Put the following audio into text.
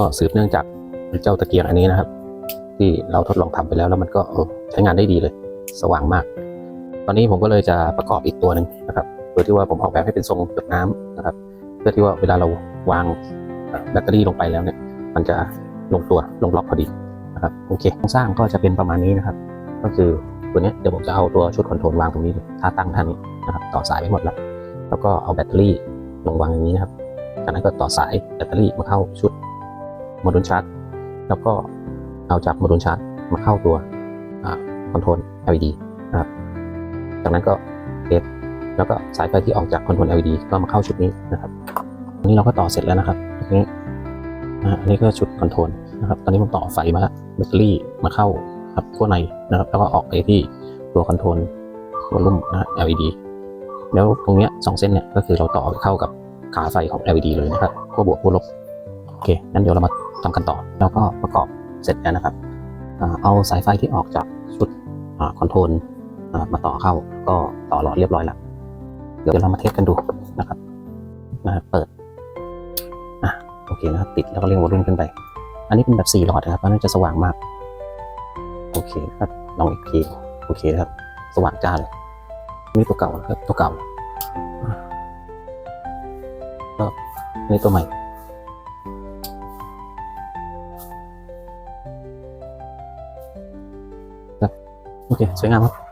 ก็สืบเนื่องจากเจ้าตะเกียงอันนี้นะครับ ที่เราทดลองทำไปแล้วแล้วมันก็ใช้งานได้ดีเลย สว่างมาก ตอนนี้ผมก็เลยจะประกอบอีกตัวหนึ่งนะครับโดยที่ว่าผมออกแบบให้เป็นทรงหยดน้ำนะครับ เพื่อที่ว่าเวลาเราวางแบตเตอรี่ลงไปแล้วเนี่ย มันจะลงตัวลงล็อกพอดีนะครับโอเคโครงสร้างก็จะเป็นประมาณนี้นะครับ ก็คือตัวนี้เดี๋ยวผมจะเอาตัวชุดคอนโทรลวางตรงนี้เลยท่าตั้งท่านี้นะครับต่อสายไปหมดแล้ว แล้วก็เอาแบตเตอรี่ลงวางอย่างนี้นะครับจากนั้นก็ต่อสายแบตเตอรี่มาเข้าชุด โมดูลชาร์จแล้วก็เอาจากโมดูลชาร์จมาเข้าตัวคอนโทรล LED นะครับจากนั้นก็เทสแล้วก็สายไฟที่ออกจากคอนโทรล LED ก็มาเข้าชุดนี้นะครับอันนี้เราก็ต่อเสร็จแล้วนะครับอันนี้อันนี้ก็ชุดคอนโทรลนะครับ ตอนนี้ผมต่อไฟมาแล้วแบตเตอรี่มาเข้าครับขั้วในนะครับ แล้วก็ออกไปที่ตัวคอนโทรลวอลลุ่มนะ LED แล้วตรงเนี้ยสองเส้นเนี่ยก็คือเราต่อเข้ากับขาไฟของ LED เลยนะครับขั้วบวกขั้วลบ โอเคงั้นเดี๋ยวเรามา ทำกันต่อ แล้วก็ประกอบเสร็จแล้วนะครับ เอาสายไฟที่ออกจากชุดคอนโทรลมาต่อเข้าก็ต่อหลอดเรียบร้อยแล้วเดี๋ยวเรามาเทสกันดูนะครับนะครับเปิดอะโอเคนะครับติดแล้วก็เร่งวอลลุ่มขึ้นไป อันนี้เป็นแบบ4หลอดนะครับเพราะนั้นจะสว่างมาก โอเคครับลองอีกทีโอเคครับ สว่างจ้าเลยนี่ตัวเก่านะครับตัวเก่าก็นี่ตัวใหม่ ok s วยงามครับ